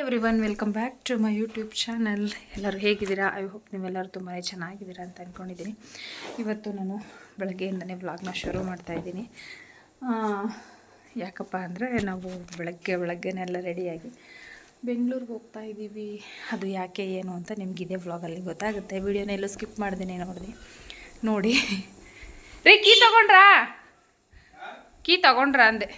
Everyone welcome back to my YouTube channel. ಎಲ್ಲರೂ ಹೇಗಿದ್ದೀರಾ? I hope ನೀವೆಲ್ಲರೂ ತುಂಬಾ ಚೆನ್ನಾಗಿದ್ದೀರಾ ಅಂತ ಅಂದ್ಕೊಂಡಿದ್ದೀನಿ ಇವತ್ತು ನಾನು ಬೆಳಗ್ಗೆಯಿಂದನೇ ವ್ಲಾಗ್ನ ಶುರು ಮಾಡ್ತಾಯಿದ್ದೀನಿ ಯಾಕಪ್ಪ ಅಂದರೆ ನಾವು ಬೆಳಗ್ಗೆ ಬೆಳಗ್ಗೆನೆಲ್ಲ ರೆಡಿಯಾಗಿ ಬೆಂಗಳೂರಿಗೆ ಹೋಗ್ತಾ ಇದ್ದೀವಿ. ಅದು ಯಾಕೆ, ಏನು ಅಂತ ನಿಮ್ಗೆ ಇದೇ ವ್ಲಾಗಲ್ಲಿ ಗೊತ್ತಾಗುತ್ತೆ. ವಿಡಿಯೋನ ಎಲ್ಲೂ ಸ್ಕಿಪ್ ಮಾಡ್ತೀನಿ ನೋಡಿದೆ. ನೋಡಿ. ರೀ ಕೀ ತಗೊಂಡ್ರಾ? ಕೀ ತಗೊಂಡ್ರಾ ಅಂದೆ.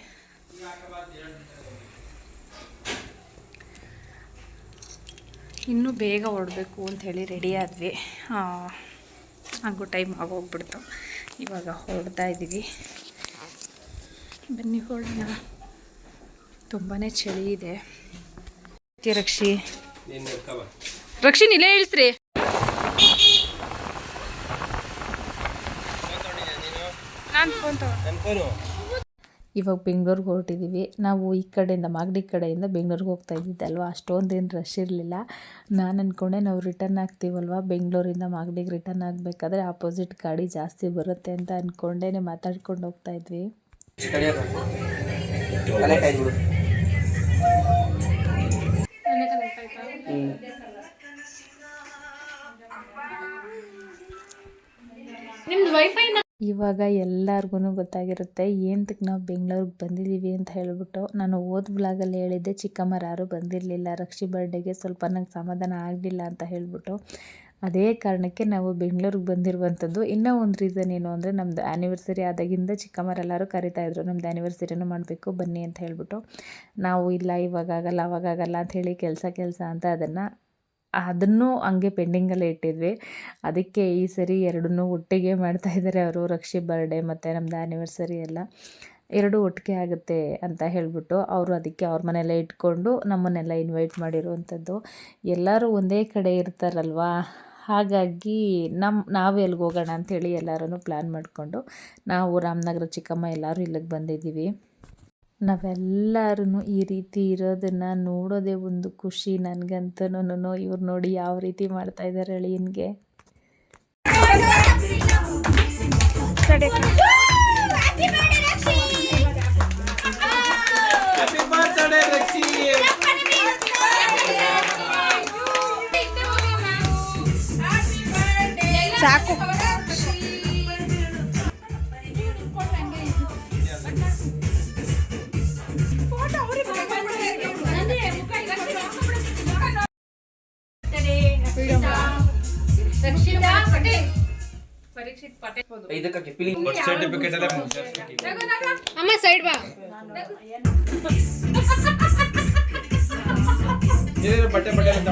ಇನ್ನೂ ಬೇಗ ಹೊರಡಬೇಕು ಅಂಥೇಳಿ ರೆಡಿ ಆದ್ವಿ. ಹಾಗೂ ಟೈಮ್ ಆಗೋಗ್ಬಿಡ್ತು. ಇವಾಗ ಹೊರಡ್ತಾ ಇದ್ದೀವಿ ಬನ್ನಿ ಹೊರಡೋಣ ತುಂಬಾ ಚಳಿ ಇದೆ. ರಕ್ಷಿ. ರಕ್ಷಿ ಇಲ್ಲೇ ಇಳಿಸ್ರಿ. ನಾನು ಫೋನ್ ತಗೋ. ಇವಾಗ ಬೆಂಗ್ಳೂರಿಗೆ ಹೊರಟಿದ್ದೀವಿ ನಾವು ಈ ಕಡೆಯಿಂದ ಮಾಗಡಿ ಕಡೆಯಿಂದ ಬೆಂಗ್ಳೂರಿಗೆ ಹೋಗ್ತಾ ಇದ್ದಿದ್ದಲ್ವ ಅಷ್ಟೊಂದೇನು ರಶ್ ಇರಲಿಲ್ಲ. ನಾನು ಅಂದ್ಕೊಂಡೆ ನಾವು ರಿಟರ್ನ್ ಆಗ್ತೀವಲ್ವ? ಬೆಂಗಳೂರಿಂದ ಮಾಗಡಿಗೆ ರಿಟರ್ನ್ ಆಗಬೇಕಾದ್ರೆ ಆಪೋಸಿಟ್ ಗಾಡಿ ಜಾಸ್ತಿ ಬರುತ್ತೆ ಅಂತ ಅಂದ್ಕೊಂಡೇ ಮಾತಾಡ್ಕೊಂಡು ಹೋಗ್ತಾ ಇದ್ವಿ. ಇವಾಗ ಎಲ್ಲರಿಗೂ ಗೊತ್ತಾಗಿರುತ್ತೆ ಏನಕ್ಕೆ ನಾವು ಬೆಂಗಳೂರಿಗೆ ಬಂದಿದ್ದೀವಿ ಅಂತ ಹೇಳಿಬಿಟ್ಟು. ನಾನು ಓದ್ ಬ್ಲಾಗಲ್ಲಿ ಹೇಳಿದ್ದೆ, ಚಿಕ್ಕಮ್ಮರು ಯಾರೂ ಬಂದಿರಲಿಲ್ಲ, ರಕ್ಷಿ ಬರ್ಡೇಗೆ ಸ್ವಲ್ಪ ನಂಗೆ ಸಮಾಧಾನ ಆಗಲಿಲ್ಲ ಅಂತ ಹೇಳಿಬಿಟ್ಟು. ಅದೇ ಕಾರಣಕ್ಕೆ ನಾವು ಬೆಂಗಳೂರಿಗೆ ಬಂದಿರುವಂಥದ್ದು. ಇನ್ನೂ ಒಂದು ರೀಸನ್ ಏನು ಅಂದರೆ ನಮ್ಮದು ಆ್ಯನಿವರ್ಸರಿ ಆದಾಗಿಂದ ಚಿಕ್ಕಮ್ಮರೆಲ್ಲರೂ ಕರಿತಾಯಿದ್ರು ನಮ್ಮದು ಆ್ಯನಿವರ್ಸರಿನೂ ಮಾಡಬೇಕು, ಬನ್ನಿ ಅಂತ ಹೇಳಿಬಿಟ್ಟು. ನಾವು ಇಲ್ಲ, ಇವಾಗ ಆಗಲ್ಲ, ಅವಾಗ ಆಗಲ್ಲ ಅಂತ ಹೇಳಿ ಕೆಲಸ ಕೆಲಸ ಅಂತ ಅದನ್ನು ಅದನ್ನು ಹಂಗೆ ಪೆಂಡಿಂಗಲ್ಲೇ ಇಟ್ಟಿದ್ವಿ. ಅದಕ್ಕೆ ಈ ಸರಿ ಎರಡನ್ನೂ ಒಟ್ಟಿಗೆ ಮಾಡ್ತಾ ಇದ್ದಾರೆ ಅವರು, ರಕ್ಷಿ ಬರ್ಡೇ ಮತ್ತು ನಮ್ಮದು ಆ್ಯನಿವರ್ಸರಿ ಎಲ್ಲ. ಎರಡು ಒಟ್ಟಿಗೆ ಆಗುತ್ತೆ ಅಂತ ಹೇಳಿಬಿಟ್ಟು ಅವರು ಅದಕ್ಕೆ ಅವ್ರ ಮನೆಯಲ್ಲೇ ಇಟ್ಕೊಂಡು ನಮ್ಮನ್ನೆಲ್ಲ ಇನ್ವೈಟ್ ಮಾಡಿರುವಂಥದ್ದು. ಎಲ್ಲರೂ ಒಂದೇ ಕಡೆ ಇರ್ತಾರಲ್ವಾ? ಹಾಗಾಗಿ ನಮ್ಮ ನಾವು ಎಲ್ಲಿಗೆ ಹೋಗೋಣ ಅಂಥೇಳಿ ಎಲ್ಲರೂ ಪ್ಲ್ಯಾನ್ ಮಾಡಿಕೊಂಡು ನಾವು ರಾಮನಗರ ಚಿಕ್ಕಮ್ಮ ಎಲ್ಲರೂ ಇಲ್ಲಿಗೆ ಬಂದಿದ್ದೀವಿ. ನಾವೆಲ್ಲರೂ ಈ ರೀತಿ ಇರೋದನ್ನು ನೋಡೋದೇ ಒಂದು ಖುಷಿ ನನಗಂತನೂ ಇವ್ರು ನೋಡಿ ಯಾವ ರೀತಿ ಮಾಡ್ತಾ ಇದ್ದಾರೆ ಅಳಿಯನ್ಗೆ. ಸಾಕು. ಇದಕ್ಕೆ ಫೀಲಿಂಗ್ ಸರ್ಟಿಫಿಕೇಟ್ ಎಲ್ಲ ಅಮ್ಮ ಸೈಡ್ ಬಾ. ಬಟ್ಟೆ ಬಟ್ಟೆ ಅಂತ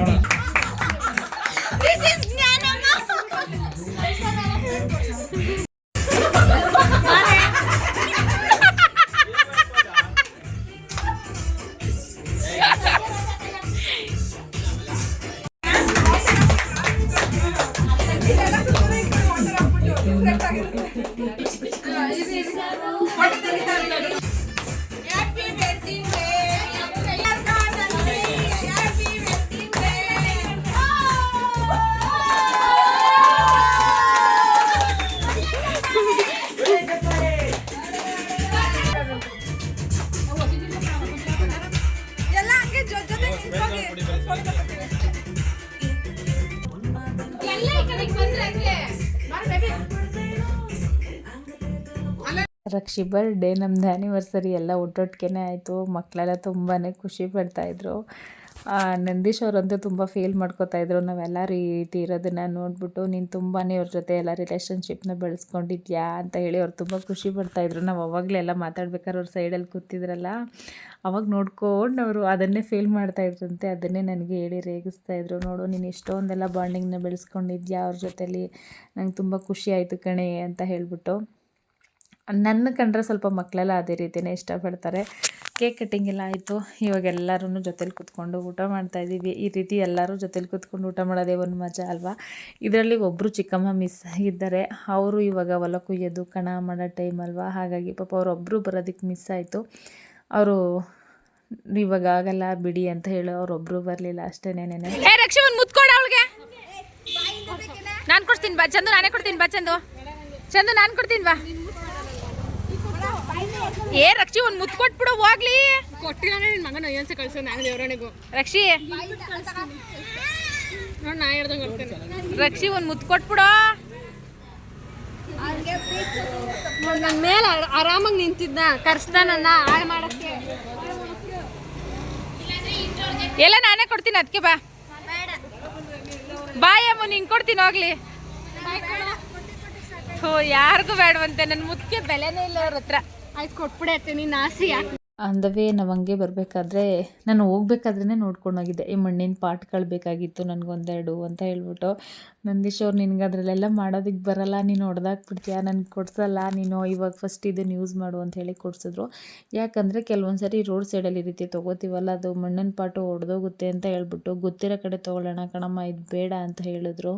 ರಕ್ಷಿ ಬರ್ಡೇ ನಮ್ದು ಆ್ಯನಿವರ್ಸರಿ ಎಲ್ಲ ಒಟ್ಟೊಟ್ಟಿಗೆ ಆಯಿತು. ಮಕ್ಕಳೆಲ್ಲ ತುಂಬಾ ಖುಷಿ ಪಡ್ತಾಯಿದ್ರು ನಂದೀಶ್ ಅವರಂತೂ ತುಂಬ ಫೀಲ್ ಮಾಡ್ಕೋತಾಯಿದ್ರು ನಾವೆಲ್ಲ ರೀತಿ ಇರೋದನ್ನು ನೋಡಿಬಿಟ್ಟು ನೀನು ತುಂಬಾ ಅವ್ರ ಜೊತೆ ಎಲ್ಲ ರಿಲೇಷನ್ಶಿಪ್ನ ಬೆಳೆಸ್ಕೊಂಡಿದ್ಯಾ ಅಂತ ಹೇಳಿ ಅವ್ರು ತುಂಬ ಖುಷಿ ಪಡ್ತಾಯಿದ್ರು ನಾವು ಅವಾಗಲೇ ಎಲ್ಲ ಮಾತಾಡ್ಬೇಕಾದ್ರೆ ಅವ್ರ ಸೈಡಲ್ಲಿ ಕೂತಿದ್ರಲ್ಲ, ಅವಾಗ ನೋಡ್ಕೊಂಡು ಅವರು ಅದನ್ನೇ ಫೀಲ್ ಮಾಡ್ತಾಯಿದ್ರಂತೆ ಅದನ್ನೇ ನನಗೆ ಹೇಳಿ ರೇಗಿಸ್ತಾಯಿದ್ರು ನೋಡು, ನೀನು ಎಷ್ಟೊಂದೆಲ್ಲ ಬಾಂಡಿಂಗ್ನ ಬೆಳೆಸ್ಕೊಂಡಿದ್ಯಾ ಅವ್ರ ಜೊತೆಲಿ. ನಂಗೆ ತುಂಬ ಖುಷಿ ಆಯಿತು ಕಣೆ ಅಂತ ಹೇಳ್ಬಿಟ್ಟು. ನನ್ನ ಕಂಡ್ರೆ ಸ್ವಲ್ಪ ಮಕ್ಕಳೆಲ್ಲ ಅದೇ ರೀತಿಯೇ ಇಷ್ಟಪಡ್ತಾರೆ. ಕೇಕ್ ಕಟ್ಟಿಂಗ್ ಎಲ್ಲ ಆಯಿತು. ಇವಾಗ ಎಲ್ಲರೂ ಜೊತೇಲಿ ಕೂತ್ಕೊಂಡು ಊಟ ಮಾಡ್ತಾಯಿದ್ದೀವಿ ಈ ರೀತಿ ಎಲ್ಲರೂ ಜೊತೇಲಿ ಕೂತ್ಕೊಂಡು ಊಟ ಮಾಡೋದೇ ಒಂದು ಮಜಾ ಅಲ್ವಾ? ಇದರಲ್ಲಿ ಒಬ್ಬರು ಚಿಕ್ಕಮ್ಮ ಮಿಸ್ ಆಗಿದ್ದಾರೆ. ಅವರು ಇವಾಗ ಹೊಲ ಕುಯ್ಯೋದು ಕಣ ಮಾಡೋ ಟೈಮ್ ಅಲ್ವಾ? ಹಾಗಾಗಿ ಪಾಪ ಅವರೊಬ್ಬರು ಬರೋದಕ್ಕೆ ಮಿಸ್ ಆಯಿತು. ಅವರು ಇವಾಗ ಆಗಲ್ಲ, ಬಿಡಿ ಅಂತ ಹೇಳಿ ಅವರೊಬ್ಬರು ಬರಲಿಲ್ಲ ಅಷ್ಟೇ ನೆನೆ ರಕ್ಷಮನ್ ಅವಳಿಗೆ. ನಾನು ಕೊಡ್ತೀನಿ, ಬಾ. ಚಂದು ನಾನೇ ಕೊಡ್ತೀನಿ, ಬಾ, ಚಂದು. ಚಂದು ನಾನು ಕೊಡ್ತೀನಿ, ಬಾ. ಏ ರಕ್ಷಿ ಒಂದು ಮುತ್ತು ಕೊಟ್ಬಿಡು ಹೋಗ್ಲಿ. ಕೊಟ್ಟಿಲ್ಲ ನಿನ್ ಮಗನ ಅಯ್ಯನ್ಸ ಕಳ್ಸೋ ನಾನು ದೇವರಣಿಗೂ ರಕ್ಷಿ. ನೋಡ್ ನಾ ಹೇಳ್ದಂಗೆ ಕೊಡ್ತೇನೆ ರಕ್ಷಿ ಒಂದು ಮುತ್ತು ಕೊಟ್ಬಿಡು. ನೋಡ್ ನನ್ ಮೇಲೆ ಆರಾಮಾಗಿ ನಿಂತಿದ್ದ ಕರ್ಸ್ದ ನನ್ನ ಹಾಳು ಮಾಡಕ್ಕೆ. ಎಲ್ಲ ನಾನೇ ಕೊಡ್ತೀನಿ ಅದಕ್ಕೆ ಬಾ. ಬಾಯ್ ಅಮ್ಮ ನಿಂಗೆ ಕೊಡ್ತೀನಿ ಹೋಗ್ಲಿ. ಹೋ ಯಾರಿಗೂ ಬೇಡವಂತೆ ನನ್ನ ಮುತ್ತಿಗೆ ಬೆಲೆನೇ ಇಲ್ಲ ಅವ್ರ ಹತ್ರ. ಆಯ್ತು ಕೊಟ್ಬಿಡತ್ತೀನಿ ಆಸೆ ಯಾಕೆ? ಅಂದವೇ, ನಾವು ಹಂಗೆ ಬರಬೇಕಾದ್ರೆ, ನಾನು ಹೋಗ್ಬೇಕಾದ್ರೇ ನೋಡ್ಕೊಂಡೋಗಿದ್ದೆ ಈ ಮಣ್ಣಿನ ಪಾಟ್ಗಳು ಬೇಕಾಗಿತ್ತು ನನಗೊಂದೆರಡು ಅಂತ ಹೇಳ್ಬಿಟ್ಟು. ನಂದೀಶ್ ಅವ್ರು ನಿನಗೆ ಅದರಲ್ಲೆಲ್ಲ ಮಾಡೋದಕ್ಕೆ ಬರಲ್ಲ, ನೀನು ಹೊಡೆದಾಕ್ಬಿಡ್ತೀಯ ನನಗೆ ಕೊಡ್ಸಲ್ಲ, ನೀನು ಇವಾಗ ಫಸ್ಟ್ ಇದನ್ನು ಯೂಸ್ ಮಾಡು ಅಂತ ಹೇಳಿ ಕೊಡ್ಸಿದ್ರು. ಯಾಕಂದರೆ ಕೆಲವೊಂದು ಸರಿ ರೋಡ್ ಸೈಡಲ್ಲಿ ರೀತಿ ತೊಗೋತೀವಲ್ಲ, ಅದು ಮಣ್ಣಿನ ಪಾಟು ಹೊಡೆದೋಗುತ್ತೆ ಅಂತ ಹೇಳ್ಬಿಟ್ಟು, ಗೊತ್ತಿರೋ ಕಡೆ ತೊಗೊಳ್ಳೋಣ ಕಣಮ್ಮ, ಇದು ಬೇಡ ಅಂತ ಹೇಳಿದ್ರು.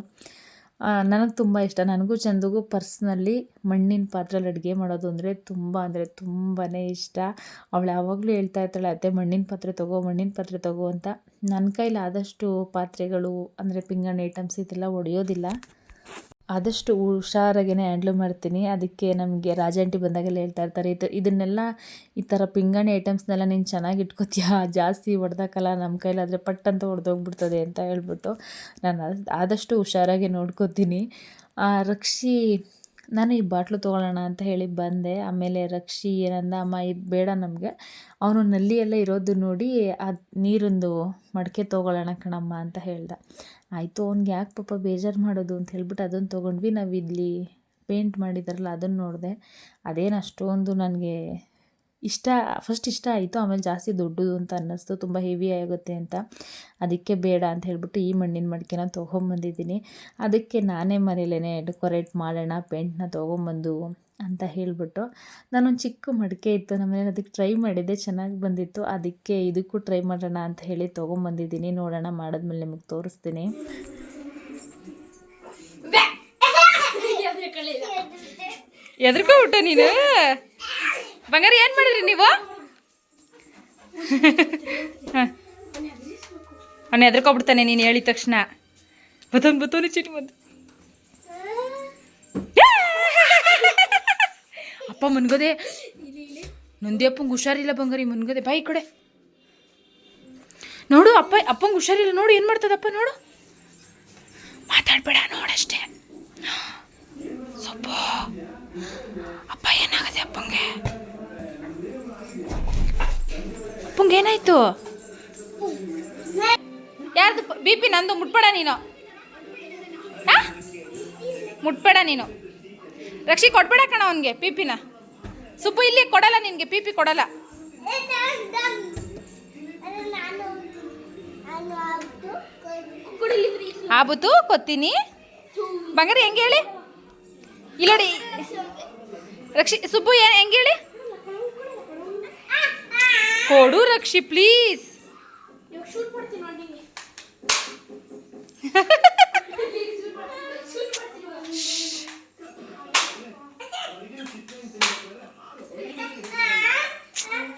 ನನಗೆ ತುಂಬ ಇಷ್ಟ. ನನಗೂ ಚಂದಗೂ ಪರ್ಸ್ನಲ್ಲಿ ಮಣ್ಣಿನ ಪಾತ್ರೆಲಿ ಅಡುಗೆ ಮಾಡೋದು ಅಂದರೆ ತುಂಬ ಅಂದರೆ ತುಂಬಾ ಇಷ್ಟ. ಅವಳು ಯಾವಾಗಲೂ ಹೇಳ್ತಾ ಇರ್ತಾಳೆ, ಅತ್ತೆ, ಮಣ್ಣಿನ ಪಾತ್ರೆ ತಗೋ, ಮಣ್ಣಿನ ಪಾತ್ರೆ ತಗೋ ಅಂತ. ನನ್ನ ಕೈಲಿ ಆದಷ್ಟು ಪಾತ್ರೆಗಳು ಅಂದರೆ ಪಿಂಗಾಣಿ ಐಟಮ್ಸ್ ಇದೆಲ್ಲ ಒಡೆಯೋದಿಲ್ಲ. ಆದಷ್ಟು ಹುಷಾರಾಗೇ ಹ್ಯಾಂಡ್ಲ್ ಮಾಡ್ತೀನಿ. ಅದಕ್ಕೆ ನಮಗೆ ರಾಜಾಂಟಿ ಬಂದಾಗೆಲ್ಲ ಹೇಳ್ತಾ ಇರ್ತಾರೆ, ಇದು, ಇದನ್ನೆಲ್ಲ ಈ ಥರ ಪಿಂಗಾಣಿ ಐಟಮ್ಸ್ನೆಲ್ಲ ನೀನು ಚೆನ್ನಾಗಿ ಇಟ್ಕೋತೀಯ? ಜಾಸ್ತಿ ಹೊಡೆದಾಕಲ್ಲ ನಮ್ಮ ಕೈಲಾದರೆ ಪಟ್ ಅಂತ ಹೊಡೆದೋಗ್ಬಿಡ್ತದೆ ಅಂತ ಹೇಳ್ಬಿಟ್ಟು ನಾನು ಆದಷ್ಟು ಹುಷಾರಾಗಿ ನೋಡ್ಕೋತೀನಿ. ರಕ್ಷಿ ನಾನು ಈ ಬಾಟ್ಲು ತೊಗೊಳ್ಳೋಣ ಅಂತ ಹೇಳಿ ಬಂದೆ. ಆಮೇಲೆ ರಕ್ಷಿ, ಏನಂದ, ಅಮ್ಮ, ಇದು ಬೇಡ ನಮಗೆ. ಅವನು ನಲ್ಲಿ ಎಲ್ಲ ಇರೋದು ನೋಡಿ ಅದು ನೀರೊಂದು ಮಡಕೆ ತೊಗೊಳ್ಳೋಣ ಕಣಮ್ಮ ಅಂತ ಹೇಳ್ದ. ಆಯಿತು, ಅವ್ನಿಗೆ ಯಾಕೆ ಪಾಪ ಬೇಜಾರು ಮಾಡೋದು ಅಂತ ಹೇಳ್ಬಿಟ್ಟು ಅದನ್ನು ತೊಗೊಂಡ್ವಿ. ನಾವು ಇಲ್ಲಿ ಪೇಂಟ್ ಮಾಡಿದಾರಲ್ಲ ಅದನ್ನು ನೋಡಿದೆ. ಅದೇನು ಅಷ್ಟೊಂದು ನನಗೆ ಇಷ್ಟ ಫಸ್ಟ್ ಇಷ್ಟ ಆಯಿತು, ಆಮೇಲೆ ಜಾಸ್ತಿ ದೊಡ್ಡದು ಅಂತ ಅನ್ನಿಸ್ತು, ತುಂಬ ಹೆವಿ ಆಗುತ್ತೆ ಅಂತ. ಅದಕ್ಕೆ ಬೇಡ ಅಂತ ಹೇಳ್ಬಿಟ್ಟು ಈ ಮಣ್ಣಿನ ಮಡಿಕೆನ ತೊಗೊಂಬಂದಿದ್ದೀನಿ. ಅದಕ್ಕೆ ನಾನೇ ಮನೇಲೇ ಡೆಕೋರೇಟ್ ಮಾಡೋಣ ಪೇಂಟ್ನ ತೊಗೊಂಬಂದು ಅಂತ ಹೇಳಿಬಿಟ್ಟು ನಾನೊಂದು ಚಿಕ್ಕ ಮಡಿಕೆ ಇತ್ತು ನಮ್ಮನೇಲಿ ಅದಕ್ಕೆ ಟ್ರೈ ಮಾಡಿದ್ದೆ, ಚೆನ್ನಾಗಿ ಬಂದಿತ್ತು. ಅದಕ್ಕೆ ಇದಕ್ಕೂ ಟ್ರೈ ಮಾಡೋಣ ಅಂತ ಹೇಳಿ ತೊಗೊಂಬಂದಿದ್ದೀನಿ. ನೋಡೋಣ, ಮಾಡಿದ್ಮೇಲೆ ನಿಮಗೆ ತೋರಿಸ್ತೀನಿ. ಎದ್ರಕೊಬಿಟ್ಟು ನೀನು? ಬಂಗಾರ ಏನು ಮಾಡಿದ್ರಿ ನೀವು? ಅವನು ಎದ್ರಕೊಬಿಡ್ತಾನೆ ನೀನು ಹೇಳಿದ ತಕ್ಷಣ. ಬತ್ತೊಂದು ಬತೋನಿ ಚೀಟಿ ಬಂದು ಅಪ್ಪ ಮುನ್ಗದೆ. ನಂದಿ ಅಪ್ಪಂಗೆ ಹುಷಾರಿಲ್ಲ ಬಂಗಾರಿ, ಮುನ್ಗದೆ. ಬಾಯಿ ಕಡೆ. ನೋಡು ಅಪ್ಪ, ಅಪ್ಪಂಗೆ ಹುಷಾರಿಲ್ಲ. ನೋಡು ಏನು ಮಾಡ್ತದಪ್ಪ ನೋಡು. ಮಾತಾಡ್ಬೇಡ ನೋಡಷ್ಟೇ. ಸ್ವಲ್ಪ ಅಪ್ಪ ಏನಾಗದೆ ಅಪ್ಪಂಗೆ? ಅಪ್ಪಂಗೆ ಏನಾಯ್ತು? ಯಾರ್ದು ಬಿ ಪಿ ನಂದು, ಮುಟ್ಬೇಡ ನೀನು? ಮುಟ್ಬೇಡ ನೀನು. ರಕ್ಷಿ ಕೊಡ್ಬೇಡ ಕಣ ಅವನಿಗೆ ಪಿ ಪಿನ ಸುಪ್ಪು ಇಲ್ಲಿ ಕೊಡಲ್ಲ ನಿನಗೆ ಪಿ ಪಿ ಕೊಡಲ್ಲ. ಆಬುತು ಕೊತ್ತೀನಿ. ಬಂಗಾರ, ಹೆಂಗೆ ಹೇಳಿ? ಇಲ್ಲೋಡಿ. ರಕ್ಷಿ, ಸುಬ್ಬು ಹೆಂಗೆ ಹೇಳಿ? ಕೊಡು ರಕ್ಷಿ ಪ್ಲೀಸ್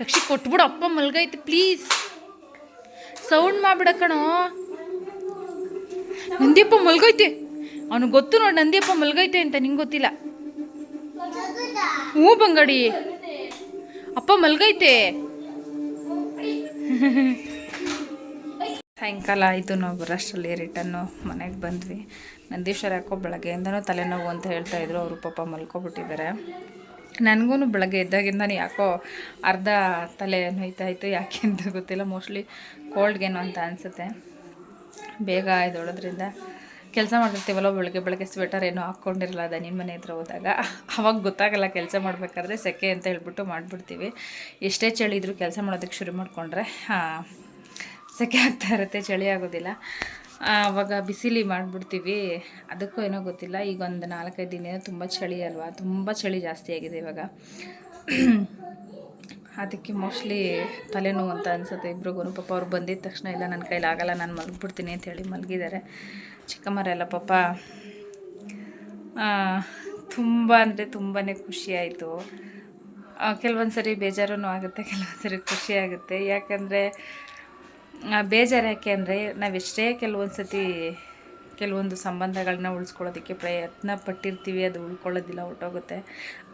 ರಕ್ಷಿ, ಕೊಟ್ಬಿಡು, ಅಪ್ಪ ಮಲ್ಗೈತೆ ಪ್ಲೀಸ್ ಸೌಂಡ್ ಮಾಡ್ಬಿಡ ಕಣೋ. ನಂದಿಯಪ್ಪ ಮಲ್ಗೈತೆ. ಅವನು ಗೊತ್ತು ನೋಡಿ, ನಂದಿಯಪ್ಪ ಮಲ್ಗೈತೆ ಅಂತ, ನಿಂಗೆ ಗೊತ್ತಿಲ್ಲ. ಹ್ಞೂ ಬಂಗಡಿ. ಅಪ್ಪ ಮಲ್ಗೈತೆ. ಸಾಯಂಕಾಲ ಆಯಿತು ನಾವು ಬರೋಷ್ಟರಲ್ಲಿ ರಿಟರ್ನು ಮನೆಗೆ ಬಂದ್ವಿ. ನಂದೀಶ್ವರ ಯಾಕೋ ಬೆಳಗ್ಗೆಯಿಂದನೂ ತಲೆನೋವು ಅಂತ ಹೇಳ್ತಾ ಇದ್ರು. ಅವರು ಪಾಪ ಮಲ್ಕೊಬಿಟ್ಟಿದ್ದಾರೆ. ನನಗೂ ಬೆಳಗ್ಗೆ ಎದ್ದಾಗಿಂದನೇ ಯಾಕೋ ಅರ್ಧ ತಲೆ ನೋಯ್ತಾ ಇತ್ತು. ಯಾಕೆ ಅಂತ ಗೊತ್ತಿಲ್ಲ. ಮೋಸ್ಟ್ಲಿ ಕೋಲ್ಡ್ಗೇನು ಅಂತ ಅನಿಸುತ್ತೆ. ಬೇಗ ಎದ್ದೊಳೋದ್ರಿಂದ ಕೆಲಸ ಮಾಡಿರ್ತೀವಲ್ಲ ಬೆಳಗ್ಗೆ ಬೆಳಗ್ಗೆ ಸ್ವೆಟರ್ ಏನೋ ಹಾಕ್ಕೊಂಡಿರಲ್ಲ ದನಿನ ಮನೆ ಹತ್ರ ಹೋದಾಗ. ಅವಾಗ ಗೊತ್ತಾಗಲ್ಲ ಕೆಲಸ ಮಾಡಬೇಕಾದ್ರೆ ಸೆಕೆ ಅಂತ ಹೇಳ್ಬಿಟ್ಟು ಮಾಡಿಬಿಡ್ತೀವಿ. ಎಷ್ಟೇ ಚಳಿ ಇದ್ರೂ ಕೆಲಸ ಮಾಡೋದಕ್ಕೆ ಶುರು ಮಾಡಿಕೊಂಡ್ರೆ ಸೆಕೆ ಆಗ್ತಾ ಇರುತ್ತೆ, ಚಳಿ ಆಗೋದಿಲ್ಲ. ಆವಾಗ ಬಿಸಿಲಿ ಮಾಡಿಬಿಡ್ತೀವಿ. ಅದಕ್ಕೂ ಏನೋ ಗೊತ್ತಿಲ್ಲ, ಈಗ ಒಂದು ನಾಲ್ಕೈದು ದಿನ ತುಂಬ ಚಳಿ ಅಲ್ವಾ, ತುಂಬ ಚಳಿ ಜಾಸ್ತಿ ಆಗಿದೆ ಇವಾಗ. ಅದಕ್ಕೆ ಮೋಸ್ಟ್ಲಿ ತಲೆನೋವು ಅಂತ ಅನಿಸುತ್ತೆ. ಇಬ್ರಿಗೂ ಪಾಪ ಅವ್ರು ಬಂದಿದ್ದ ತಕ್ಷಣ ಇಲ್ಲ ನನ್ನ ಕೈಲಿ ಆಗಲ್ಲ ನಾನು ಮಲಗ್ಬಿಡ್ತೀನಿ ಅಂತ ಹೇಳಿ ಮಲಗಿದ್ದಾರೆ. ಚಿಕ್ಕಮ್ಮರೆಲ್ಲ ಪಾಪ ತುಂಬ ಅಂದರೆ ತುಂಬಾ ಖುಷಿಯಾಯಿತು. ಕೆಲವೊಂದು ಸರಿ ಬೇಜಾರೂ ಆಗುತ್ತೆ ಕೆಲವೊಂದು ಸರಿ ಖುಷಿ ಆಗುತ್ತೆ ಯಾಕಂದರೆ ಬೇಜಾರು ಯಾಕೆ ಅಂದರೆ ನಾವೆಷ್ಟೇ ಕೆಲವೊಂದು ಸತಿ ಕೆಲವೊಂದು ಸಂಬಂಧಗಳನ್ನ ಉಳಿಸ್ಕೊಳ್ಳೋದಕ್ಕೆ ಪ್ರಯತ್ನ ಪಟ್ಟಿರ್ತೀವಿ, ಅದು ಉಳ್ಕೊಳ್ಳೋದಿಲ್ಲ, ಹೊರಟೋಗುತ್ತೆ.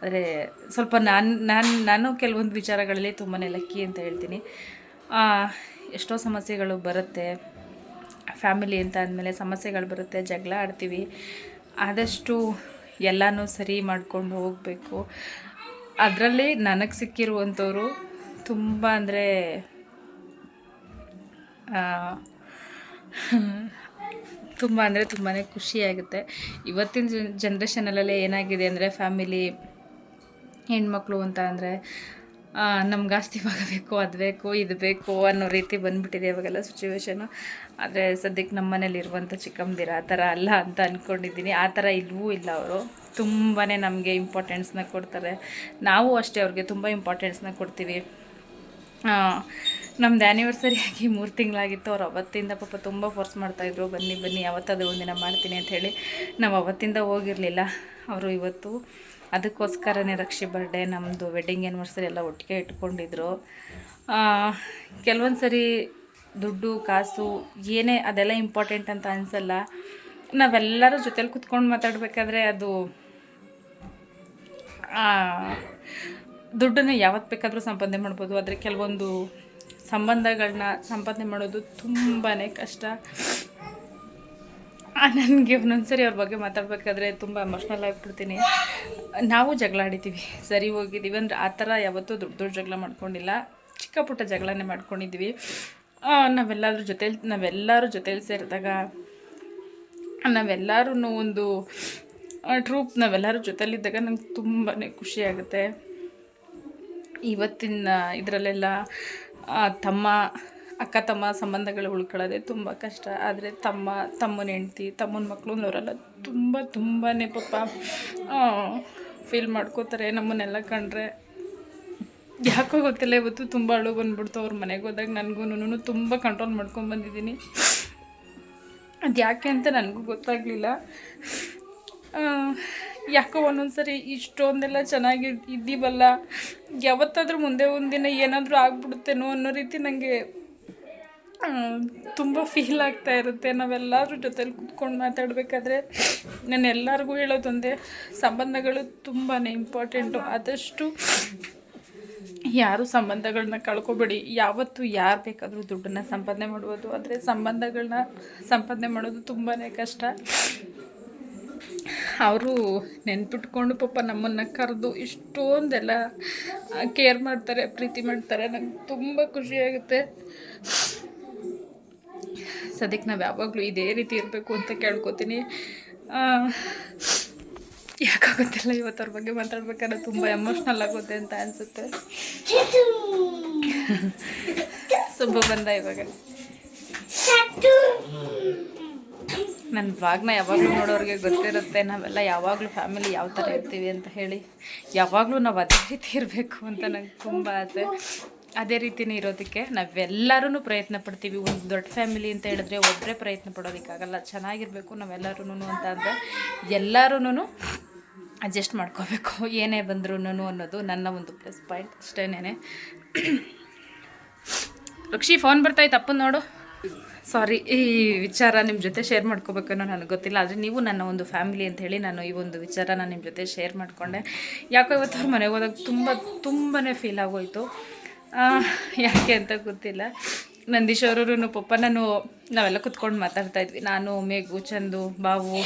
ಆದರೆ, ಸ್ವಲ್ಪ ನಾನು ನಾನು ನಾನು ಕೆಲವೊಂದು ವಿಚಾರಗಳಲ್ಲಿ ತುಂಬಾ ಲಕ್ಕಿ ಅಂತ ಹೇಳ್ತೀನಿ. ಎಷ್ಟೋ ಸಮಸ್ಯೆಗಳು ಬರುತ್ತೆ. ಫ್ಯಾಮಿಲಿ ಅಂತ ಅಂದಮೇಲೆ ಸಮಸ್ಯೆಗಳು ಬರುತ್ತೆ, ಜಗಳ ಆಡ್ತೀವಿ. ಆದಷ್ಟು ಎಲ್ಲನೂ ಸರಿ ಮಾಡ್ಕೊಂಡು ಹೋಗಬೇಕು. ಅದರಲ್ಲಿ ನನಗೆ ಸಿಕ್ಕಿರುವಂಥವ್ರು ತುಂಬ ಅಂದರೆ ತುಂಬ ಅಂದರೆ ತುಂಬಾ ಖುಷಿಯಾಗುತ್ತೆ. ಇವತ್ತಿನ ಜನ್ ಜನ್ರೇಷನಲ್ಲೇ ಏನಾಗಿದೆ ಅಂದರೆ ಫ್ಯಾಮಿಲಿ ಹೆಣ್ಮಕ್ಳು ಅಂತ ಅಂದರೆ ನಮ್ಗೆ ಆಸ್ತಿ ಭಾಗ ಬೇಕು ಅದು ಬೇಕು, ಇದು ಬೇಕು ಅನ್ನೋ ರೀತಿ ಬಂದುಬಿಟ್ಟಿದೆ ಇವಾಗೆಲ್ಲ ಸಿಚುವೇಶನು ಆದರೆ ಸದ್ಯಕ್ಕೆ ನಮ್ಮ ಮನೇಲಿ ಇರುವಂಥ ಚಿಕ್ಕಮ್ಮದಿರ ಆ ಥರ ಅಲ್ಲ ಅಂತ ಅಂದ್ಕೊಂಡಿದ್ದೀನಿ ಆ ಥರ ಇಲ್ಲವೂ ಇಲ್ಲ ಅವರು. ತುಂಬಾ ನಮಗೆ ಇಂಪಾರ್ಟೆನ್ಸ್ನ ಕೊಡ್ತಾರೆ. ನಾವು ಅಷ್ಟೇ ಅವ್ರಿಗೆ ತುಂಬ ಇಂಪಾರ್ಟೆನ್ಸ್ನ ಕೊಡ್ತೀವಿ. ನಮ್ದು ಆ್ಯನಿವರ್ಸರಿ ಆಗಿ ಮೂರು ತಿಂಗಳಾಗಿತ್ತು. ಅವ್ರು ಅವತ್ತಿಂದ ಪಾಪ ತುಂಬ ಫೋರ್ಸ್ ಮಾಡ್ತಾಯಿದ್ರು ಬನ್ನಿ ಬನ್ನಿ, ಯಾವತ್ತಾದರೂ ಒಂದಿನ ಮಾಡ್ತೀನಿ ಅಂತ ಹೇಳಿ. ನಾವು ಅವತ್ತಿಂದ ಹೋಗಿರಲಿಲ್ಲ. ಅವರು ಇವತ್ತು ಅದಕ್ಕೋಸ್ಕರನೇ ರಕ್ಷಿ ಬರ್ಡೇ ನಮ್ಮದು ವೆಡ್ಡಿಂಗ್ ಆ್ಯನಿವರ್ಸರಿ ಎಲ್ಲ ಒಟ್ಟಿಗೆ ಇಟ್ಕೊಂಡಿದ್ರು. ಕೆಲವೊಂದು ಸರಿ ದುಡ್ಡು, ಕಾಸು, ಏನೇ ಅದೆಲ್ಲ ಇಂಪಾರ್ಟೆಂಟ್ ಅಂತ ಅನಿಸಲ್ಲ. ನಾವೆಲ್ಲರೂ ಜೊತೆಲಿ ಕುತ್ಕೊಂಡು ಮಾತಾಡಬೇಕಾದ್ರೆ ಅದು ದುಡ್ಡನ್ನು ಯಾವತ್ತು ಬೇಕಾದರೂ ಸಂಪಾದನೆ ಮಾಡ್ಬೋದು. ಆದರೆ ಕೆಲವೊಂದು ಸಂಬಂಧಗಳನ್ನ ಸಂಪಾದನೆ ಮಾಡೋದು ತುಂಬಾ ಕಷ್ಟ. ನನಗೆ ಒಂದೊಂದ್ಸರಿ ಅವ್ರ ಬಗ್ಗೆ ಮಾತಾಡಬೇಕಾದ್ರೆ ತುಂಬ ಎಮೋಷ್ನಲ್ ಆಗಿಬಿಡ್ತೀನಿ. ನಾವು ಜಗಳ ಆಡಿದ್ದೀವಿ. ಸರಿ ಹೋಗಿದ್ದೀವಿ ಅಂದರೆ ಆ ಥರ ಯಾವತ್ತೂ ದೊಡ್ಡ ದೊಡ್ಡ ಜಗಳ ಮಾಡ್ಕೊಂಡಿಲ್ಲ. ಚಿಕ್ಕ ಪುಟ್ಟ ಜಗಳನೇ ಮಾಡ್ಕೊಂಡಿದ್ವಿ ನಾವೆಲ್ಲಾದ್ರೂ ಜೊತೆಲಿ ಜೊತೇಲಿ ನಾವೆಲ್ಲರೂ ಜೊತೇಲಿ ಸೇರಿದಾಗ ನಾವೆಲ್ಲರೂ ಒಂದು ಟ್ರೂಪ್ ನಾವೆಲ್ಲರೂ ಜೊತೆಲಿದ್ದಾಗ ನಂಗೆ ತುಂಬಾ ಖುಷಿಯಾಗುತ್ತೆ ಇವತ್ತಿನ ಇದರಲ್ಲೆಲ್ಲ ತಮ್ಮ ಅಕ್ಕ ತಮ್ಮ ಸಂಬಂಧಗಳು ಉಳ್ಕೊಳ್ಳೋದೇ ತುಂಬ ಕಷ್ಟ. ಆದರೆ ತಮ್ಮ, ತಮ್ಮನ ಹೆಂಡ್ತಿ, ತಮ್ಮನ ಮಕ್ಕಳು ಅವರೆಲ್ಲ ತುಂಬ ತುಂಬಾ ಪಾಪ ಫೀಲ್ ಮಾಡ್ಕೋತಾರೆ. ನಮ್ಮನ್ನೆಲ್ಲ ಕಂಡ್ರೆ ಯಾಕೋ ಗೊತ್ತಿಲ್ಲ, ಇವತ್ತು ತುಂಬ ಅಳು ಬಂದ್ಬಿಡ್ತು. ಅವ್ರ ಮನೆಗೆ ಹೋದಾಗ ನನಗೂ ತುಂಬ ಕಂಟ್ರೋಲ್ ಮಾಡ್ಕೊಂಡು ಬಂದಿದ್ದೀನಿ. ಅದು ಯಾಕೆ ಅಂತ ನನಗೂ ಗೊತ್ತಾಗಲಿಲ್ಲ. ಯಾಕೋ ಒಂದೊಂದು ಸರಿ ಇಷ್ಟೊಂದೆಲ್ಲ ಚೆನ್ನಾಗಿ ಇದ್ದೀವಲ್ಲ, ಯಾವತ್ತಾದರೂ ಮುಂದೆ ಒಂದಿನ ಏನಾದರೂ ಆಗ್ಬಿಡುತ್ತೇನೋ ಅನ್ನೋ ರೀತಿ ನನಗೆ ತುಂಬ ಫೀಲ್ ಆಗ್ತಾ ಇರುತ್ತೆ. ನಾವೆಲ್ಲರೂ ಜೊತೆಲಿ ಕುತ್ಕೊಂಡು ಮಾತಾಡಬೇಕಾದ್ರೆ ನಾನು ಎಲ್ಲರಿಗೂ ಹೇಳೋದೊಂದೇ, ಸಂಬಂಧಗಳು ತುಂಬಾ ಇಂಪಾರ್ಟೆಂಟು ಆದಷ್ಟು ಯಾರು ಸಂಬಂಧಗಳನ್ನ ಕಳ್ಕೊಬೇಡಿ. ಯಾವತ್ತು ಯಾರು ಬೇಕಾದರೂ ದುಡ್ಡನ್ನ ಸಂಪಾದನೆ ಮಾಡ್ಬೋದು. ಆದರೆ ಸಂಬಂಧಗಳನ್ನ ಸಂಪಾದನೆ ಮಾಡೋದು ತುಂಬಾ ಕಷ್ಟ. ಅವರು ನೆನ್ಪಿಟ್ಕೊಂಡು ಪಾಪ ನಮ್ಮನ್ನು ಕರೆದು ಇಷ್ಟೊಂದೆಲ್ಲ ಕೇರ್ ಮಾಡ್ತಾರೆ, ಪ್ರೀತಿ ಮಾಡ್ತಾರೆ. ನಂಗೆ ತುಂಬ ಖುಷಿಯಾಗುತ್ತೆ ಸದ್ಯಕ್ಕೆ ನಾವು ಯಾವಾಗಲೂ ಇದೇ ರೀತಿ ಇರಬೇಕು ಅಂತ ಕೇಳ್ಕೊತೀನಿ. ಯಾಕಾಗುತ್ತಿಲ್ಲ ಇವತ್ತವ್ರ ಬಗ್ಗೆ ಮಾತಾಡ್ಬೇಕಾದ್ರೆ ತುಂಬ ಎಮೋಷ್ನಲ್ ಆಗುತ್ತೆ ಅಂತ ಅನಿಸುತ್ತೆ. ಸುಬ್ಬ ಬಂದ ಇವಾಗ. ನನ್ನ ಬ್ಲಾಗ್ನ ಯಾವಾಗಲೂ ನೋಡೋರಿಗೆ ಗೊತ್ತಿರುತ್ತೆ, ನಾವೆಲ್ಲ ಯಾವಾಗಲೂ ಫ್ಯಾಮಿಲಿ ಯಾವ ಥರ ಇರ್ತೀವಿ ಅಂತ ಹೇಳಿ. ಯಾವಾಗಲೂ ನಾವು ಅದೇ ರೀತಿ ಇರಬೇಕು ಅಂತ ನಂಗೆ ತುಂಬ ಆಸೆ. ಅದೇ ರೀತಿನೇ ಇರೋದಕ್ಕೆ ನಾವೆಲ್ಲರೂ ಪ್ರಯತ್ನ ಪಡ್ತೀವಿ. ಒಂದು ದೊಡ್ಡ ಫ್ಯಾಮಿಲಿ ಅಂತ ಹೇಳಿದ್ರೆ ಒಬ್ಬರೇ ಪ್ರಯತ್ನ ಪಡೋದಕ್ಕಾಗಲ್ಲ. ಚೆನ್ನಾಗಿರಬೇಕು ನಾವೆಲ್ಲರೂ ಅಂತ ಅಂದರೆ ಎಲ್ಲರೂ ಅಡ್ಜಸ್ಟ್ ಮಾಡ್ಕೋಬೇಕು. ಏನೇ ಬಂದ್ರೂ ಅನ್ನೋದು ನನ್ನ ಒಂದು ಪ್ಲಸ್ ಪಾಯಿಂಟ್ ಅಷ್ಟೇನೆ ರಕ್ಷಿ ಫೋನ್ ಬರ್ತಾಯ್ತು ಅಪ್ಪನ ನೋಡು. ಸಾರಿ ಈ ವಿಚಾರ ನಿಮ್ಮ ಜೊತೆ ಶೇರ್ ಮಾಡ್ಕೋಬೇಕನ್ನೋ ನನಗೆ ಗೊತ್ತಿಲ್ಲ. ಆದರೆ ನೀವು ನನ್ನ ಒಂದು ಫ್ಯಾಮಿಲಿ ಅಂತ ನಾನು ಈ ಒಂದು ವಿಚಾರನ ನಿಮ್ಮ ಜೊತೆ ಶೇರ್ ಮಾಡಿಕೊಂಡೆ. ಯಾಕೋ ಇವತ್ತು ಅವ್ರ ಮನೆಗೆ ಹೋದಾಗ ತುಂಬ ತುಂಬಾ ಫೀಲ್ ಆಗೋಯ್ತು. ಯಾಕೆ ಅಂತ ಗೊತ್ತಿಲ್ಲ. ನಂದೀಶ್ ಅವರು ಪಪ್ಪ ನಾನು ನಾವೆಲ್ಲ ಕುತ್ಕೊಂಡು ಮಾತಾಡ್ತಾ ಇದ್ವಿ. ನಾನು, ಮೇಘು, ಚಂದು ಬಾವು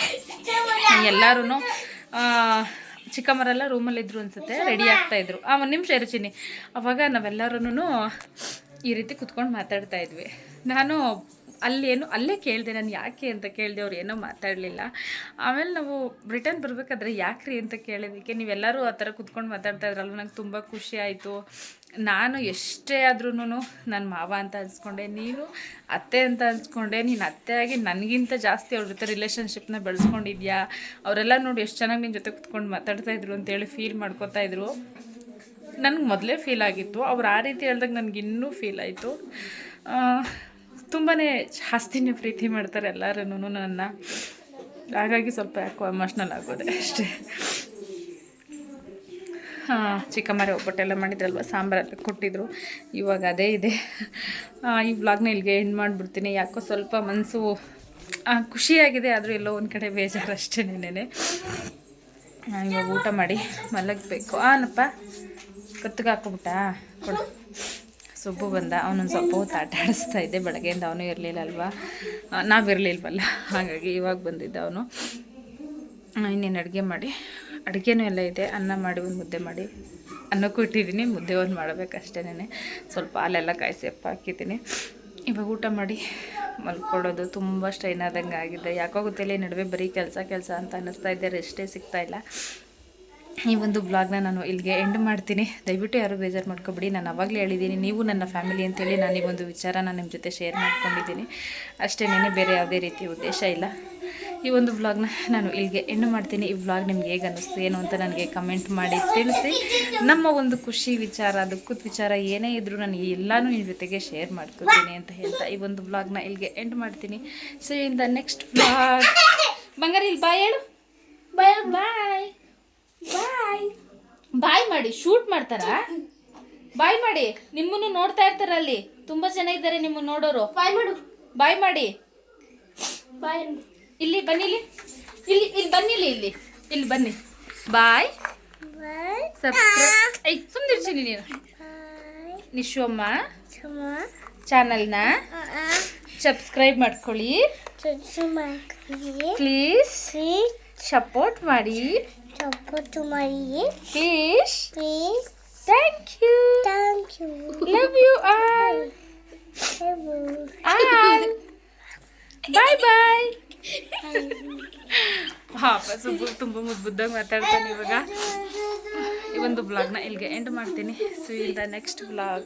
ಎಲ್ಲರೂ ಚಿಕ್ಕಮ್ಮರೆಲ್ಲ ರೂಮಲ್ಲಿದ್ದರು ಅನ್ಸುತ್ತೆ. ರೆಡಿ ಆಗ್ತಾಯಿದ್ರು ಆ, ಒಂದು ನಿಮಿಷ ಇರ್ತೀನಿ ಅವಾಗ ನಾವೆಲ್ಲರೂ ಈ ರೀತಿ ಕುತ್ಕೊಂಡು ಮಾತಾಡ್ತಾ ಇದ್ವಿ. ನಾನು ಅಲ್ಲೇನು ಅಲ್ಲೇ ಕೇಳಿದೆ, ನಾನು ಯಾಕೆ ಅಂತ ಕೇಳಿದೆ, ಅವ್ರು ಏನೋ ಮಾತಾಡಲಿಲ್ಲ. ಆಮೇಲೆ ನಾವು ಬ್ರಿಟನ್ ಬರಬೇಕಾದ್ರೆ ಯಾಕ್ರಿ ಅಂತ ಕೇಳಿದ್ದಕ್ಕೆ ನೀವೆಲ್ಲರೂ ಆ ಥರ ಕುತ್ಕೊಂಡು ಮಾತಾಡ್ತಾ ಇದ್ರಲ್ಲ ನಂಗೆ ತುಂಬ ಖುಷಿ ಆಯಿತು. ನಾನು ಎಷ್ಟೇ ಆದ್ರೂ ನನ್ನ ಮಾವ ಅಂತ ಅನ್ಸ್ಕೊಂಡೆ, ನೀನು ಅತ್ತೆ ಅಂತ ಅನ್ಸ್ಕೊಂಡೆ, ನೀನು ಅತ್ತೆಯಾಗಿ ನನಗಿಂತ ಜಾಸ್ತಿ ಅವ್ರ ಜೊತೆ ರಿಲೇಷನ್ಶಿಪ್ನ ಬೆಳೆಸ್ಕೊಂಡಿದ್ಯಾ? ಅವರೆಲ್ಲ ನೋಡಿ ಎಷ್ಟು ಚೆನ್ನಾಗಿ ನಿನ್ನ ಜೊತೆ ಕುತ್ಕೊಂಡು ಮಾತಾಡ್ತಾ ಇದ್ರು ಅಂತೇಳಿ ಫೀಲ್ ಮಾಡ್ಕೋತಾ ಇದ್ರು. ನನಗೆ ಮೊದಲೇ ಫೀಲ್ ಆಗಿತ್ತು, ಅವ್ರು ಆ ರೀತಿ ಹೇಳ್ದಾಗ ನನಗೆ ಫೀಲ್ ಆಯಿತು. ತುಂಬಾ ಜಾಸ್ತಿನೇ ಪ್ರೀತಿ ಮಾಡ್ತಾರೆ ಎಲ್ಲರೂ ನನ್ನ. ಹಾಗಾಗಿ ಸ್ವಲ್ಪ ಯಾಕೋ ಎಮೋಷ್ನಲ್ ಆಗೋದೆ ಅಷ್ಟೇ. ಹಾಂ, ಚಿಕ್ಕಮ್ಮರೆ ಒಬ್ಬಟ್ಟೆಲ್ಲ ಮಾಡಿದ್ರಲ್ವ? ಸಾಂಬಾರೆಲ್ಲ ಕೊಟ್ಟಿದ್ರು. ಇವಾಗ ಅದೇ ಇದೆ. ಈ ವ್ಲಾಗ್ನ ಇಲ್ಲಿಗೆ ಎಂಡ್ ಮಾಡಿಬಿಡ್ತೀನಿ. ಯಾಕೋ ಸ್ವಲ್ಪ ಮನಸ್ಸು ಖುಷಿಯಾಗಿದೆ, ಆದರೂ ಎಲ್ಲೋ ಒಂದು ಕಡೆ ಬೇಜಾರು ಅಷ್ಟೇ ನೆನೆ ಇವಾಗ ಊಟ ಮಾಡಿ ಮಲಗಬೇಕು. ಆನಪ್ಪ ಕತ್ತಿಗೆ ಹಾಕೋಬಿಟ್ಟ ಕೊಡು. ಸುಬ್ಬು ಬಂದ, ಅವನೊಂದು ಸ್ವಲ್ಪ ಹೊತ್ತು ಆಟ ಆಡಿಸ್ತಾ ಇದ್ದೆ, ಬೆಳಗ್ಗೆಯಿಂದ ಅವನು ಇರಲಿಲ್ಲ ಅಲ್ವಾ ನಾವಿರಲಿಲ್ವಲ್ಲ ಹಾಗಾಗಿ ಇವಾಗ ಬಂದಿದ್ದ ಅವನು. ಇನ್ನೇನು ಅಡುಗೆ ಮಾಡಿ? ಅಡುಗೆನೂ ಎಲ್ಲ ಇದೆ, ಅನ್ನ ಮಾಡಿ, ಒಂದು ಮುದ್ದೆ ಮಾಡಿ. ಅನ್ನಕ್ಕೂ ಇಟ್ಟಿದ್ದೀನಿ, ಮುದ್ದೆ ಒಂದು ಮಾಡಬೇಕಷ್ಟೇನೆ ಸ್ವಲ್ಪ ಹಾಲೆಲ್ಲ ಕಾಯಿಸಿ ಅಪ್ಪ ಹಾಕಿದ್ದೀನಿ. ಇವಾಗ ಊಟ ಮಾಡಿ ಮಲ್ಕೊಳ್ಳೋದು ತುಂಬ ಸ್ಟ್ರೈನ್ ಆದಂಗೆ ಆಗಿದೆ ಯಾಕೋ ಗೊತ್ತಿಲ್ಲ ನಡುವೆ ಬರೀ ಕೆಲಸ ಕೆಲಸ ಅಂತ ಅನ್ನಿಸ್ತಾ ಇದೆ ರೆಸ್ಟೇ ಸಿಗ್ತಾ ಇಲ್ಲ. ಈ ಒಂದು ಬ್ಲಾಗ್ನ ನಾನು ಇಲ್ಲಿಗೆ ಎಂಡ್ ಮಾಡ್ತೀನಿ. ದಯವಿಟ್ಟು ಯಾರು ಬೇಜಾರು ಮಾಡ್ಕೊಬಿಡಿ. ನಾನು ಅವಾಗಲೇ ಹೇಳಿದ್ದೀನಿ ನೀವು ನನ್ನ ಫ್ಯಾಮಿಲಿ ಅಂತೇಳಿ ನಾನು ಈ ಒಂದು ವಿಚಾರನ ನಿಮ್ಮ ಜೊತೆ ಶೇರ್ ಮಾಡ್ಕೊಂಡಿದ್ದೀನಿ. ಅಷ್ಟೇನೇ ಬೇರೆ ಯಾವುದೇ ರೀತಿ ಉದ್ದೇಶ ಇಲ್ಲ. ಈ ಒಂದು ವ್ಲಾಗ್ನ ನಾನು ಇಲ್ಲಿಗೆ ಎಂಡ್ ಮಾಡ್ತೀನಿ. ಈ ವ್ಲಾಗ್ ನಿಮ್ಗೆ ಹೇಗೆ ಅನ್ನಿಸ್ತು ಏನು ಅಂತ ನನಗೆ ಕಮೆಂಟ್ ಮಾಡಿ ತಿಳಿಸಿ. ನಮ್ಮ ಒಂದು ಖುಷಿ ವಿಚಾರ ದುಃಖದ ವಿಚಾರ ಏನೇ ಇದ್ದರೂ ನಾನು ಎಲ್ಲನೂ ನಿಮ್ಮ ಜೊತೆಗೆ ಶೇರ್ ಮಾಡ್ಕೊತೀನಿ ಅಂತ ಹೇಳ್ತಾ ಈ ಒಂದು ವ್ಲಾಗ್ನ ಇಲ್ಲಿಗೆ ಎಂಡ್ ಮಾಡ್ತೀನಿ. ಸೊ ಇಂದ ನೆಕ್ಸ್ಟ್ ಬ್ಲಾಗ್ ಬಂಗಾರ ಇಲ್ಲಿ ಬಾಯ್ ಹೇಳು. ಬಾಯ್ ಬಾಯ್ ಬಾಯ್. ಬಾಯ್ ಮಾಡಿ ಶೂಟ್ ಮಾಡ್ತಾರಾ? ಬಾಯ್ ಮಾಡಿ ನಿಮ್ಮನ್ನು ನೋಡ್ತಾ ಇರ್ತಾರ ಅಲ್ಲಿ. ತುಂಬಾ ಜನ ಇದ್ದಾರೆ ನಿಮ್ಮನ್ನು ನೋಡೋರು. ಬಾಯ್ ಮಾಡು. ಬಾಯ್ ಮಾಡಿ. ಬಾಯ್ ಇಲ್ಲಿ ಬನ್ನಿ ಇಲ್ಲಿ. ಇಲ್ಲಿ ಬನ್ನಿಲಿ ಬನ್ನಿ ಇಲ್ಲಿ ಇಲ್ಲಿ. ಇಲ್ಲಿ ಬನ್ನಿ. ಬಾಯ್. ಸಬ್ಸ್ಕ್ರೈಬ್ ಐ ಸುಮ್ಮನಿರ್ತೀನಿ ನೀನು. ನಿಶ್ವಮ್ಮ ಚಾನಲ್ನ ಸಬ್ಸ್ಕ್ರೈಬ್ ಮಾಡ್ಕೊಳ್ಳಿ. ಪ್ಲೀಸ್. ಸಪೋರ್ಟ್ ಮಾಡಿ. Please thank you love you all all bye bye ಪಾಪ ಸುಬ್ಬು ತುಂಬ ಮುದ್ದಾಗಿ ಮಾತಾಡ್ತಾನೆ ಇವಾಗ. ಈ ಒಂದು ಬ್ಲಾಗ್ನ ಇಲ್ಲಿಗೆ ಎಂಡ್ ಮಾಡ್ತೀನಿ. So in the next blog